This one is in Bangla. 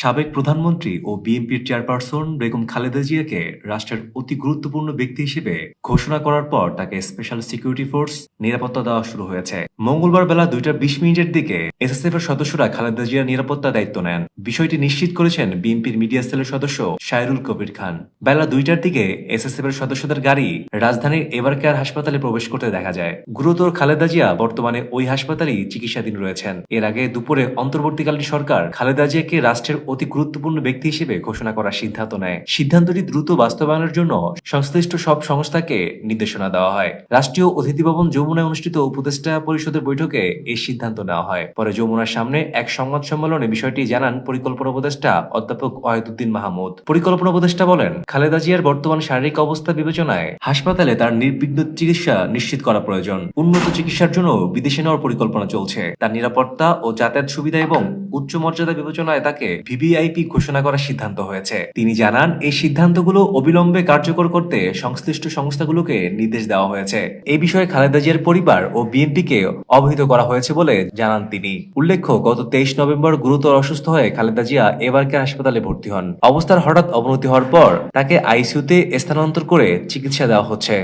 সাবেক প্রধানমন্ত্রী ও বিএনপির চেয়ারপারসন বেগম খালেদা জিয়াকে রাষ্ট্রের অতি গুরুত্বপূর্ণ ব্যক্তি হিসেবে ঘোষণা করার পর তাকে স্পেশাল সিকিউরিটি ফোর্স নিরাপত্তা দেওয়া শুরু হয়েছে। মঙ্গলবার বেলা দুইটা বিশ মিনিটের দিকে এসএসএফ এর সদস্যরা খালেদা জিয়ার নিরাপত্তা দায়িত্ব নেন। বিষয়টি নিশ্চিত করেছেন বিএনপির মিডিয়া সেলের সদস্য শায়রুল কবির খান। বেলা দুইটার দিকে এসএসএফ এর সদস্যদের গাড়ি রাজধানীর এবার কেয়ার হাসপাতালে প্রবেশ করতে দেখা যায়। গুরুতর খালেদা জিয়া বর্তমানে ওই হাসপাতালেই চিকিৎসাধীন রয়েছেন। এর আগে দুপুরে অন্তর্বর্তীকালীন সরকার খালেদা জিয়াকে রাষ্ট্রের অতি গুরুত্বপূর্ণ ব্যক্তি হিসেবে ঘোষণা করার সিদ্ধান্ত নেয়। সিদ্ধান্তটি দ্রুত বাস্তবায়নের জন্য সংশ্লিষ্ট সব সংস্থাকে নির্দেশনা দেওয়া হয়। রাষ্ট্রীয় অতিথি ভবন যমুনায় অনুষ্ঠিত উপদেষ্টা পরিষদের বৈঠকে এই সিদ্ধান্ত নেওয়া হয়। পরে যমুনার সামনে এক সংবাদ সম্মেলনে বিষয়টি জানান পরিকল্পনা উপদেষ্টা অধ্যাপক ওয়াহিদুদ্দিন মাহমুদ। পরিকল্পনা উপদেষ্টা বলেন, খালেদা জিয়ার বর্তমান শারীরিক অবস্থা বিবেচনায় হাসপাতালে তার নির্বিঘ্ন চিকিৎসা নিশ্চিত করা প্রয়োজন। উন্নত চিকিৎসার জন্য বিদেশে নেওয়ার পরিকল্পনা চলছে। তার নিরাপত্তা ও যাতায়াত সুবিধা এবং উচ্চ মর্যাদা বিবেচনায় তাকে ভিভিআইপি ঘোষণা করার সিদ্ধান্ত হয়েছে। তিনি জানান, এই সিদ্ধান্তগুলো অবিলম্বে কার্যকর করতে সংশ্লিষ্ট সংস্থাগুলোকে নির্দেশ দেওয়া হয়েছে। এই বিষয়ে খালেদা জিয়ার পরিবার ও বিএনপিকে অবহিত করা হয়েছে বলে জানান তিনি। উল্লেখ্য, গত তেইশ নভেম্বর গুরুতর অসুস্থ হয়ে খালেদা জিয়া এবারকে হাসপাতালে ভর্তি হন। অবস্থার হঠাৎ অবনতি হওয়ার পর তাকে আইসিইউতে স্থানান্তর করে চিকিৎসা দেওয়া হচ্ছে।